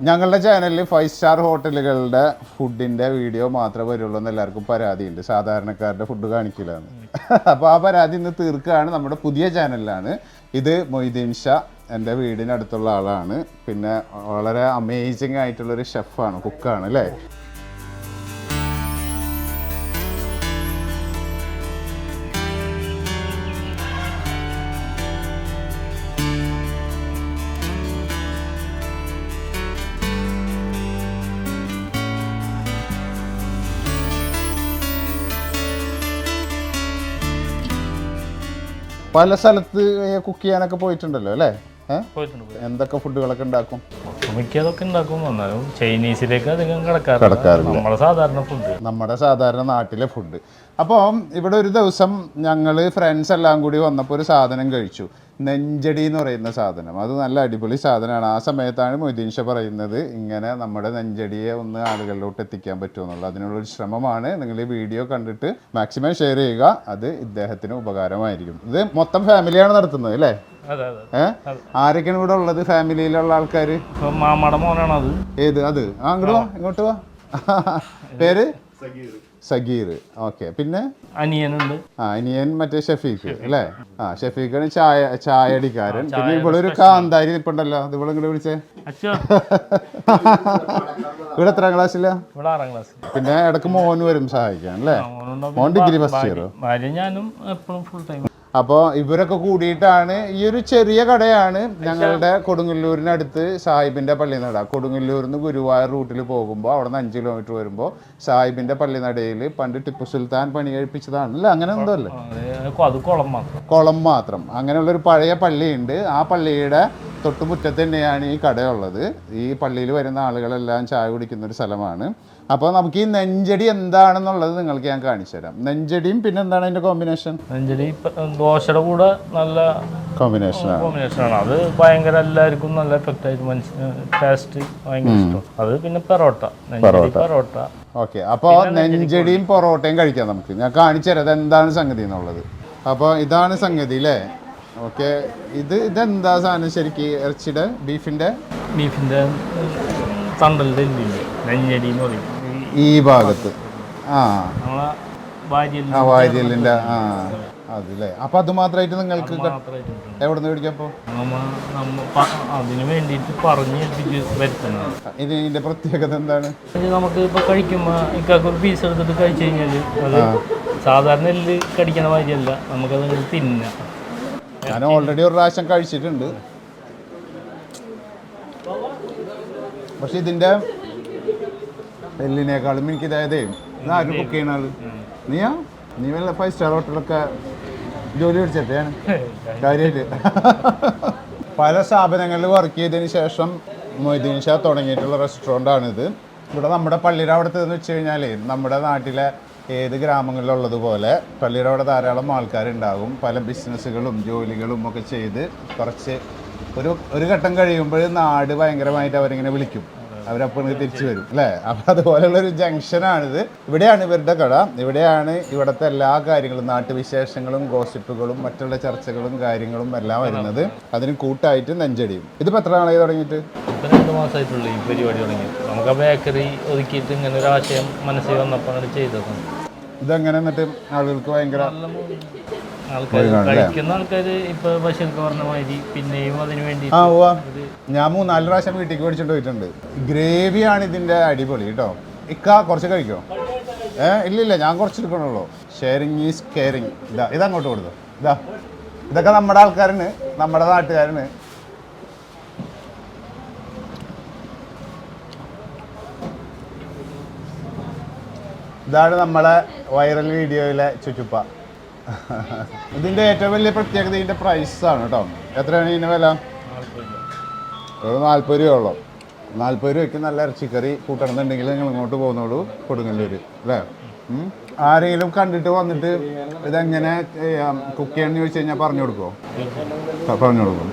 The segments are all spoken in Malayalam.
ഞങ്ങളുടെ ചാനലിൽ ഫൈവ് സ്റ്റാർ ഹോട്ടലുകളുടെ ഫുഡിന്റെ വീഡിയോ മാത്രമേ വരുള്ളൂ എന്ന് എല്ലാവർക്കും പരാതിയുണ്ട്. സാധാരണക്കാരുടെ ഫുഡ് കാണിക്കില്ലാന്ന് അപ്പോൾ ആ പരാതി ഇന്ന് തീർക്കുകയാണ് നമ്മുടെ പുതിയ ചാനലിലാണ് ഇത് മൊയ്തീൻ ഷാ എന്റെ വീടിനടുത്തുള്ള ആളാണ്. പിന്നെ വളരെ അമേസിംഗ് അമേസിങ് ആയിട്ടുള്ളൊരു ഷെഫാണ് കുക്കാണ് അല്ലേ? പല സ്ഥലത്ത് കുക്ക് ചെയ്യാനൊക്കെ പോയിട്ടുണ്ടല്ലോ അല്ലേ? പോയിട്ടുണ്ട് എന്തൊക്കെ ഫുഡുകളൊക്കെ ഉണ്ടാക്കും? മിക്കതൊക്കെ ഉണ്ടാക്കും. എന്നാലും ചൈനീസിലേക്ക് അധികം കിടക്കാറില്ല. നമ്മുടെ സാധാരണ ഫുഡ് നമ്മുടെ സാധാരണ നാട്ടിലെ ഫുഡ് അപ്പോൾ ഇവിടെ ഒരു ദിവസം ഞങ്ങൾ ഫ്രണ്ട്സ് എല്ലാം കൂടി വന്നപ്പോൾ ഒരു സാധനം കഴിച്ചു. നെഞ്ചടി എന്ന് പറയുന്ന സാധനം. അത് നല്ല അടിപൊളി സാധനമാണ്. ആ സമയത്താണ് മൊയ്തീൻ ഷാ പറയുന്നത് ഇങ്ങനെ നമ്മുടെ നെഞ്ചടിയെ ഒന്ന് ആളുകളിലോട്ട് എത്തിക്കാൻ പറ്റുമെന്നുള്ളത് അതിനുള്ളൊരു ശ്രമമാണ്. നിങ്ങൾ ഈ വീഡിയോ കണ്ടിട്ട് മാക്സിമം ഷെയർ ചെയ്യുക. അത് ഇദ്ദേഹത്തിന് ഉപകാരമായിരിക്കും. ഇത് മൊത്തം ഫാമിലിയാണ് നടത്തുന്നത് അല്ലേ? അതെ അതെ ഏഹ് ആരൊക്കെയാണ് ഇവിടെ ഉള്ളത് ഫാമിലിയിലുള്ള ആൾക്കാർ മോനാണ് അത് ഏത് അത്? ആ അങ്ങോട്ട് വാ ഇങ്ങോട്ട് വാ. പേര്? സഗീർ ഓക്കെ പിന്നെ? അനിയനുണ്ട്. ആ അനിയൻ മറ്റേ ഷഫീഖ് അല്ലേ? ആ ഷഫീഖാണ് ചായ ചായടിക്കാരൻ. പിന്നെ ഇവളൊരു കാന്താരി നിപ്പുണ്ടല്ലോ അത് ഇവിടെ ഇങ്ങോട്ട് വിളിച്ചേ? ഇവിടെ എത്രാം ക്ലാസ്സിലാ? ഇവിടെ ആറാം ക്ലാസ് പിന്നെ ഇടയ്ക്ക് മോൻ വരും സഹായിക്കാൻ അല്ലേ? മോൻ ഡിഗ്രി ഫസ്റ്റ് ഭാര്യ ഞാനും എപ്പോഴും ഫുൾ ടൈം അപ്പോൾ ഇവരൊക്കെ കൂടിയിട്ടാണ് ഈ ഒരു ചെറിയ കടയാണ് ഞങ്ങളുടെ കൊടുങ്ങല്ലൂരിനടുത്ത് സാഹിബിന്റെ പള്ളിനട. കൊടുങ്ങല്ലൂരിൽ നിന്ന് ഗുരുവായൂർ റൂട്ടിൽ പോകുമ്പോൾ അവിടെ നിന്ന് അഞ്ച് കിലോമീറ്റർ വരുമ്പോൾ സാഹിബിന്റെ പള്ളിനടയിൽ പണ്ട് ടിപ്പു സുൽത്താൻ പണി കഴിപ്പിച്ചതാണ്. അല്ലേ അങ്ങനെ എന്തോ അല്ലേ? അത് കുളം മാത്രം. കുളം മാത്രം. അങ്ങനെയുള്ളൊരു പഴയ പള്ളിയുണ്ട്. ആ പള്ളിയുടെ തൊട്ടുമുറ്റത്ത് തന്നെയാണ് ഈ കടയുള്ളത്. ഈ പള്ളിയിൽ വരുന്ന ആളുകളെല്ലാം ചായ കുടിക്കുന്ന ഒരു സ്ഥലമാണ്. അപ്പോൾ നമുക്ക് ഈ നെഞ്ചടി എന്താണെന്നുള്ളത് നിങ്ങൾക്ക് ഞാൻ കാണിച്ചു തരാം. നെഞ്ചടിയും പിന്നെ എന്താണ് അതിന്റെ കോമ്പിനേഷൻ നെഞ്ചടി ദോശയുടെ കൂടെ നല്ല കോമ്പിനേഷൻ കോമ്പിനേഷനാണ് അത് ഭയങ്കര എല്ലാവർക്കും നല്ല എഫക്റ്റ് ആയിട്ട് മനസ്സിന് ടേസ്റ്റ് ഭയങ്കര ഇഷ്ടം. അത് പിന്നെ പെറോട്ട. നെഞ്ചടി പെറോട്ട. ഓക്കെ അപ്പോൾ നെഞ്ചടിയും പൊറോട്ടയും. കഴിക്കാം നമുക്ക്. ഞാൻ കാണിച്ചു തരാം എന്താണ് സംഗതി എന്നുള്ളത്. അപ്പോൾ ഇതാണ് സംഗതി അല്ലേ? ഓക്കെ. ഇത് ഇതെന്താ സാധനം ശരിക്ക് ഇറച്ചിയുടെ? ബീഫിന്റെ? ബീഫിന്റെ തണ്ടലിന്റെ നെഞ്ഞടി എന്ന് പറയും. ഈ ഭാഗത്ത്. ആ. ആ വാര്യലിന്റെ ആ. അതല്ലേ. അപ്പൊ അത് മാത്രമായിട്ട് നിങ്ങൾക്ക്. എവിടെ നിന്ന് മേടിക്കപ്പോ അതിനു വേണ്ടിയിട്ട് പറഞ്ഞ് ഏൽപ്പിച്ച് വരുത്തുന്നത് പ്രത്യേകത എന്താണ്? നമുക്ക് ഇപ്പൊ കഴിക്കുമ്പോൾ ഇക്കൊരു പീസ് എടുത്തിട്ട് കഴിച്ചു കഴിഞ്ഞാൽ അത് സാധാരണ എല്ല് കടിക്കണ വാര്യല്ല നമുക്കത് തിന്നാം. ഞാൻ ഓൾറെഡി ഒരു പ്രാവശ്യം കഴിച്ചിട്ടുണ്ട്. പക്ഷെ ഇതിന്റെ എല്ലിനേക്കാളും എനിക്ക് ഇതായതേ ഇതാരും കുക്ക് ചെയ്യണ ആൾ? നീയാ? നീ വല്ല ഫൈവ് സ്റ്റാർ ഹോട്ടലൊക്കെ ജോലി പിടിച്ചിട്ടാണ് കാര്യമായിട്ട് പല സ്ഥാപനങ്ങളിൽ വർക്ക് ചെയ്തതിന് ശേഷം മൊയ്തീൻ ഷാ തുടങ്ങിയിട്ടുള്ള റെസ്റ്റോറന്റ് ആണിത്. ഇവിടെ നമ്മുടെ പള്ളിയുടെ അവിടുത്തെ എന്ന് വെച്ച് കഴിഞ്ഞാൽ നമ്മുടെ നാട്ടിലെ ഏത് ഗ്രാമങ്ങളിലുള്ളതുപോലെ പള്ളിയുടെ അവിടെ ധാരാളം ആൾക്കാരുണ്ടാകും. പല ബിസിനസ്സുകളും ജോലികളും ഒക്കെ ചെയ്ത് കുറച്ച് ഒരു ഒരു ഘട്ടം കഴിയുമ്പോൾ നാട് ഭയങ്കരമായിട്ട് അവരിങ്ങനെ വിളിക്കും. അവരപ്പോൾ തിരിച്ചു വരും അല്ലേ? അപ്പം അതുപോലെയുള്ള ഒരു ജംഗ്ഷനാണിത്. ഇവിടെയാണ് ഇവരുടെ കട. ഇവിടെയാണ് ഇവിടുത്തെ എല്ലാ കാര്യങ്ങളും നാട്ടുവിശേഷങ്ങളും ഗോസിപ്പുകളും മറ്റുള്ള ചർച്ചകളും കാര്യങ്ങളും എല്ലാം വരുന്നത്. അതിന് കൂട്ടായിട്ട് നെഞ്ചടിയും. ഇതിപ്പോൾ എത്ര നാളായി തുടങ്ങിയിട്ട്? രണ്ട് മാസമായിട്ടുള്ളൂ ഈ പരിപാടി തുടങ്ങി. നമുക്ക് ബേക്കറി ഒതുക്കിയിട്ട് ഇങ്ങനെ ഒരു ആശയം മനസ്സിൽ വന്നപ്പോൾ അങ്ങനെ ചെയ്തതാണ്. ഇതെങ്ങനെ എന്നിട്ട് ആളുകൾക്ക് ഭയങ്കര ആൾക്കാർ കഴിക്കുന്ന ആൾക്കാർ ഇപ്പോൾ ബഷീർക്ക് പറഞ്ഞ മാതിരി പിന്നെയും അതിന് വേണ്ടി ആ ഓ ഞാൻ മൂന്നാൽ പ്രാവശ്യം വീട്ടിലേക്ക് മേടിച്ചിട്ട് പോയിട്ടുണ്ട്. ഗ്രേവിയാണ് ഇതിന്റെ അടിപൊളി കേട്ടോ. ഇക്ക കുറച്ച് കഴിക്കോ? ഏ ഇല്ലില്ല ഞാൻ കുറച്ച് എടുക്കണുള്ളൂ. ഷെയറിങ് ഈസ് കെയറിങ് ഇതാ ഇതങ്ങോട്ട് കൊടുത്തു. ഇതാ ഇതൊക്കെ നമ്മുടെ ആൾക്കാരന് നമ്മുടെ നാട്ടുകാരന് ഇതാണ് നമ്മളെ വൈറൽ വീഡിയോയിലെ ചുറ്റുപ്പ. ഇതിന്റെ ഏറ്റവും വലിയ പ്രത്യേകത ഇതിന്റെ പ്രൈസ് ആണ് കേട്ടോ എത്രയാണ് ഇതിന്റെ വില? ഒരു നാൽപ്പത് രൂപയുള്ളൂ. നാൽപ്പത് രൂപയ്ക്ക് നല്ല ഇറച്ചിക്കറി കൂട്ടണമെന്നുണ്ടെങ്കിൽ നിങ്ങൾ ഇങ്ങോട്ട് പോകുന്നുള്ളൂ കൊടുങ്ങല്ലൂർ അല്ലേ? ആരെങ്കിലും കണ്ടിട്ട് വന്നിട്ട് ഇതെങ്ങനെ കുക്ക് ചെയ്യാന്ന് ചോദിച്ചു കഴിഞ്ഞാൽ പറഞ്ഞു കൊടുക്കുമോ പറഞ്ഞു കൊടുക്കും.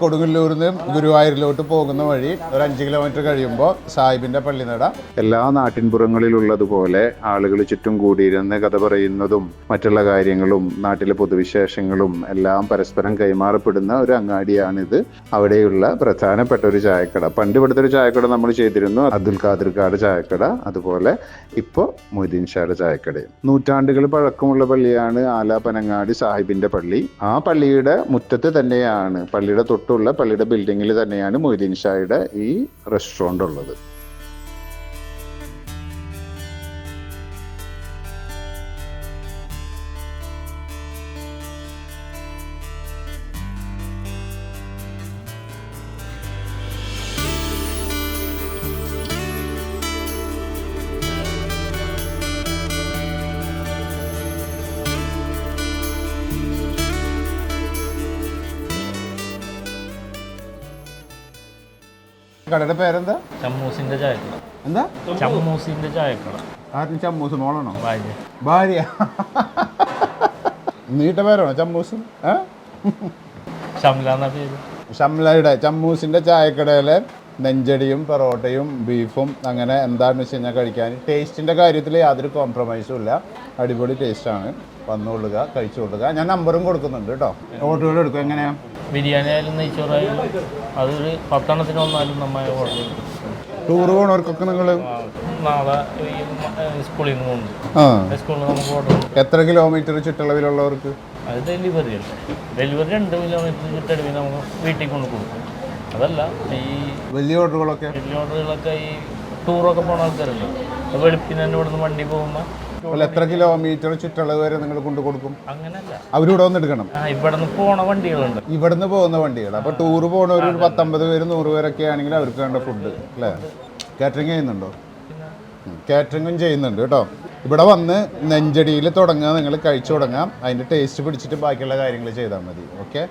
കൊടുങ്ങല്ലൂരിൽ നിന്ന് ഗുരുവായൂരിലോട്ട് പോകുന്ന വഴി ഒരു അഞ്ച് കിലോമീറ്റർ കഴിയുമ്പോൾ സാഹിബിന്റെ പള്ളിനട എല്ലാ നാട്ടിൻപുറങ്ങളിലുള്ളതുപോലെ ആളുകൾ ചുറ്റും കൂടിയിരുന്ന് കഥ പറയുന്നതും മറ്റുള്ള കാര്യങ്ങളും നാട്ടിലെ പൊതുവിശേഷങ്ങളും എല്ലാം പരസ്പരം കൈമാറപ്പെടുന്ന ഒരു അങ്ങാടിയാണിത്. അവിടെയുള്ള പ്രധാനപ്പെട്ട ഒരു ചായക്കട. പണ്ട് ഇവിടുത്തെ ഒരു ചായക്കട നമ്മൾ ചെയ്തിരുന്നു. അബ്ദുൽ ഖാദിർ കാട് ചായക്കട. അതുപോലെ ഇപ്പോൾ മൊയ്തീൻ ഷായുടെ ചായക്കടയും. നൂറ്റാണ്ടുകൾ പഴക്കമുള്ള പള്ളിയാണ് ആലാപനങ്ങാടി സാഹിബിന്റെ പള്ളി. ആ പള്ളിയുടെ മുറ്റത്ത് തന്നെയാണ് പള്ളിയുടെ തൊട്ടുള്ള പള്ളിയുടെ ബിൽഡിങ്ങിൽ തന്നെയാണ് മൊയ്തീൻ ഷായുടെ ഈ റെസ്റ്റോറന്റ് ഉള്ളത്. കടയുടെ പേരെന്താ? ചമ്മൂസിന്റെ ചായക്കട. എന്താ? ചമ്മൂസിന്റെ ചായക്കട. ആരും ചമ്മൂസ് മോളാണോ? ഭാര്യ. ഭാര്യ. നീട്ട പേരാണോ ചമ്മൂസ്? ഷംല എന്ന പേര്? ഷംലയുടെ ചമ്മൂസിന്റെ ചായക്കടയിലെ നെഞ്ചടിയും പൊറോട്ടയും ബീഫും അങ്ങനെ എന്താണെന്ന് വെച്ച് കഴിഞ്ഞാൽ കഴിക്കാൻ. ടേസ്റ്റിന്റെ കാര്യത്തിൽ യാതൊരു കോംപ്രമൈസും ഇല്ല. അടിപൊളി ടേസ്റ്റാണ് വന്നുകൊള്ളുക കഴിച്ചു കൊള്ളുക ഞാൻ നമ്പറും കൊടുക്കുന്നുണ്ട് കേട്ടോ. ഓർഡറുകൾ എടുക്കും. എങ്ങനെയാ? ബിരിയാണി ആയാലും നെയ്ച്ചോറായാലും അതൊരു പത്തെണ്ണത്തിന് വന്നാലും നന്നായി ഓർഡർ ടൂർ പോണവർക്കൊക്കെ നിങ്ങൾ നാളെ ഈ സ്കൂളിൽ നിന്ന് പോകുന്നു സ്കൂളിൽ നമുക്ക് ഓർഡർ എത്ര കിലോമീറ്റർ ചുറ്റളവിലുള്ളവർക്ക്? അത് ഡെലിവറി അല്ലേ ഡെലിവറി രണ്ട് കിലോമീറ്റർ ചുറ്റളവിൽ നമുക്ക് വീട്ടിൽ കൊണ്ട് കൊടുക്കും. അതല്ല ഈ വലിയ ഓർഡറുകളൊക്കെ? വലിയ ഓർഡറുകളൊക്കെ ഈ ടൂറൊക്കെ പോണ ആൾക്കാരല്ലേ? അപ്പോൾ വെളുപ്പിന് തന്നെ ഇവിടുന്ന് വണ്ടി പോകുമ്പോൾ അല്ല എത്ര കിലോമീറ്റർ ചുറ്റളവ് വരെ നിങ്ങൾ കൊണ്ടു കൊടുക്കും? അങ്ങനല്ല. അവരിവിടെ വന്ന് എടുക്കണം. ആ ഇവിടെ പോണ വണ്ടികളുണ്ട്. ഇവിടുന്ന് പോകുന്ന വണ്ടികൾ. അപ്പൊ ടൂർ പോണ ഒരു പത്തൊമ്പത് പേര് നൂറ് പേരൊക്കെ ആണെങ്കിൽ അവർക്ക് വേണ്ട ഫുഡ് അല്ലേ? കാറ്ററിംഗ് ചെയ്യുന്നുണ്ടോ? കാറ്ററിംഗും ചെയ്യുന്നുണ്ട് കേട്ടോ. ഇവിടെ വന്ന് നെഞ്ചടിയിൽ തുടങ്ങുക നിങ്ങൾ കഴിച്ചു തുടങ്ങാം അതിന്റെ ടേസ്റ്റ് പിടിച്ചിട്ട് ബാക്കിയുള്ള കാര്യങ്ങൾ ചെയ്താൽ മതി ഓക്കെ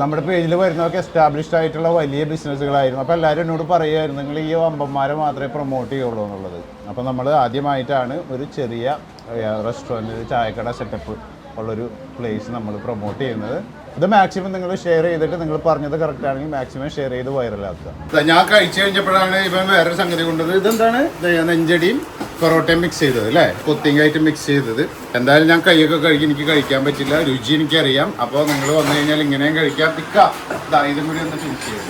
നമ്മുടെ പേജിൽ വരുന്നതൊക്കെ എസ്റ്റാബ്ലിഷ്ഡ് ആയിട്ടുള്ള വലിയ ബിസിനസ്സുകളായിരുന്നു അപ്പോൾ എല്ലാവരും എന്നോട് പറയുമായിരുന്നു നിങ്ങൾ ഈ വമ്പന്മാരെ മാത്രമേ പ്രൊമോട്ട് ചെയ്യുള്ളൂ എന്നുള്ളത്. അപ്പോൾ നമ്മൾ ആദ്യമായിട്ടാണ് ഒരു ചെറിയ റെസ്റ്റോറന്റ് ചായക്കട സെറ്റപ്പ് ഉള്ളൊരു പ്ലേസ് നമ്മൾ പ്രൊമോട്ട് ചെയ്യുന്നത്. ഇത് മാക്സിമം നിങ്ങൾ ഷെയർ ചെയ്തിട്ട് നിങ്ങൾ പറഞ്ഞത് കറക്റ്റ് ആണെങ്കിൽ മാക്സിമം ഷെയർ ചെയ്ത് വൈറലാക്കുക ഞാൻ കഴിച്ചു കഴിഞ്ഞപ്പോഴാണ് ഇപ്പം വേറൊരു സംഗതി കൊണ്ടത്. ഇതെന്താണ്? നെഞ്ചടിയും പൊറോട്ടയും മിക്സ് ചെയ്തത് അല്ലേ? കൊത്തിങ്ങായിട്ട് മിക്സ് ചെയ്തത്. എന്തായാലും ഞാൻ കൈയൊക്കെ കഴുകി എനിക്ക് കഴിക്കാൻ പറ്റില്ല. രുചി എനിക്കറിയാം. അപ്പോൾ നിങ്ങൾ വന്നു കഴിഞ്ഞാൽ ഇങ്ങനെയും കഴിക്കാം. തിക്ക. ഇതാ കൂടി ഒന്ന് ഫിനിഷ് ചെയ്യും.